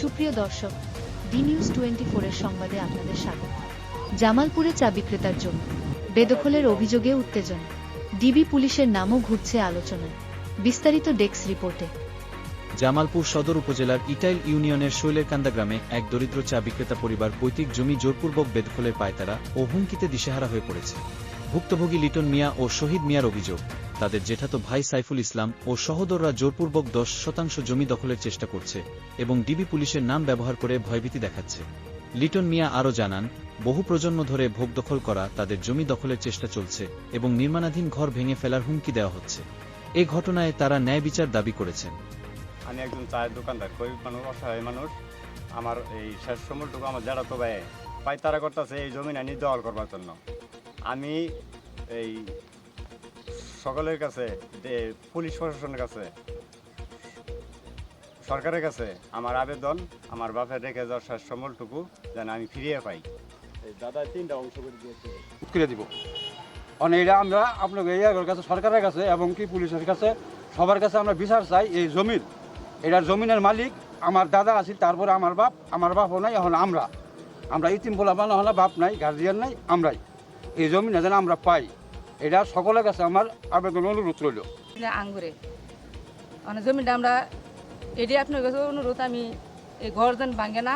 সুপ্রিয় দর্শক D news twenty ফোরের সংবাদে আপনাদের স্বাগত। জামালপুরে চা বিক্রেতার জন্য বেদখলের অভিযোগে উত্তেজনা। ডিবি পুলিশের নামও ঘুরছে আলোচনায় বিস্তারিত ডেস্ক রিপোর্টে। জামালপুর সদর উপজেলার ইটাইল ইউনিয়নের শৈলেরকান্দা গ্রামে এক দরিদ্র চা বিক্রেতা পরিবার পৈতৃক জমি জোরপূর্বক বেদখলের পায়তারা ও হুমকিতে দিশেহারা হয়ে পড়েছে। ভুক্তভোগী লিটন মিয়া ও শহীদ মিয়ার অভিযোগ তাদের জেঠাতো ভাই সাইফুল ইসলাম ও সহোদররা জোরপূর্বক দশ শতাংশ জমি দখলের চেষ্টা করছে এবং ডিবি পুলিশের নাম ব্যবহার করে ভয়ভীতি দেখাচ্ছে। লিটন মিয়া আরও জানান, বহু প্রজন্ম ধরে ভোগ দখল করা তাদের জমি দখলের চেষ্টা চলছে এবং নির্মাণাধীন ঘর ভেঙে ফেলার হুমকি দেওয়া হচ্ছে। এ ঘটনায় তারা ন্যায় বিচার দাবি করেছেন। আমি একজন চায়ের দোকানদার, গরিব মানুষ, অসহায় মানুষ। আমার এই শেষ সময়টুকু আমার যারা তো ভাই পাইতারা করতেছে এই জমি আনি দখল করবার জন্য। আমি এই সকলের কাছে যে পুলিশ প্রশাসনের কাছে সরকারের কাছে আমার আবেদন আমার বাপের রেখে যাওয়ার শেষ সময়টুকু যেন আমি ফিরিয়ে পাই। এই দাদা তিনটা অংশ করে দিয়েছে। করে দিব। মানে এটা আমরা আপনাকে ইয়ার কাছে সরকারের কাছে এবং কি পুলিশের কাছে সবার কাছে আমরা বিচার চাই এই জমির এটার জমিনের মালিক আমার দাদা আছিল তারপরে আমার বাপ আমার বাপও নাই এখন আমরা। আমরা ইতিম বলা বানা হলে বাপ নাই গার্জিয়ান নাই আমরাই। এই জমিন যেন আমরা পাই। এটা সকলের কাছে আমার আবেদন অনুরোধ রইল। আঙ্গুরে। মানে জমিটা আমরা এটি আপনার কাছে অনুরোধ আমি এই ঘর যেন ভাঙে না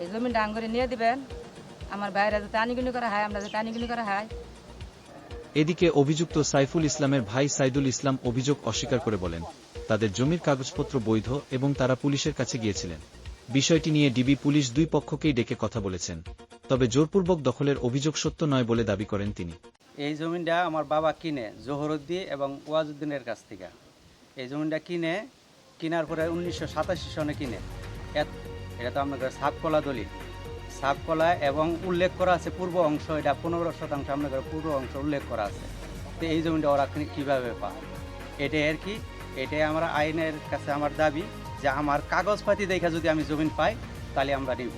এই জমিটা আঙ্গুরে নিয়ে দিবেন। আমার বাইরে যাতে আনিগুনি করা হয় আমরা যাতে আনিগুনি করা হয়। এদিকে অভিযুক্ত সাইফুল ইসলামের ভাই সাইদুল ইসলাম অভিযোগ অস্বীকার করে বলেন তাদের জমির কাগজপত্র বৈধ এবং তারা পুলিশের কাছে গিয়েছিলেন। বিষয়টি নিয়ে ডিবি পুলিশ দুই পক্ষকেই ডেকে কথা বলেছেন। তবে জোরপূর্বক দখলের অভিযোগ সত্য নয় বলে দাবি করেন তিনি। এই জমিটা আমার বাবা কিনে জোহরুদ্দি এবং ওয়াজউদ্দিনের কাছ থেকে। এই জমিটা কিনে, কেনার পরে উনিশশো সাতাশি সনে কিনে। এটা তো আপনাদের সাবকলা দলিল। সাবকলা এবং উল্লেখ করা আছে পূর্ব অংশ, এটা পনেরো শতাংশ আপনাদের পূর্ব অংশ উল্লেখ করা আছে। তো এই জমিটা ওরা কীভাবে পায়? এটাই আর কি, এটাই আমার আইনের কাছে আমার দাবি যে আমার কাগজপাতি দেখে যদি আমি জমিন পাই, তাহলে আমরা নিব।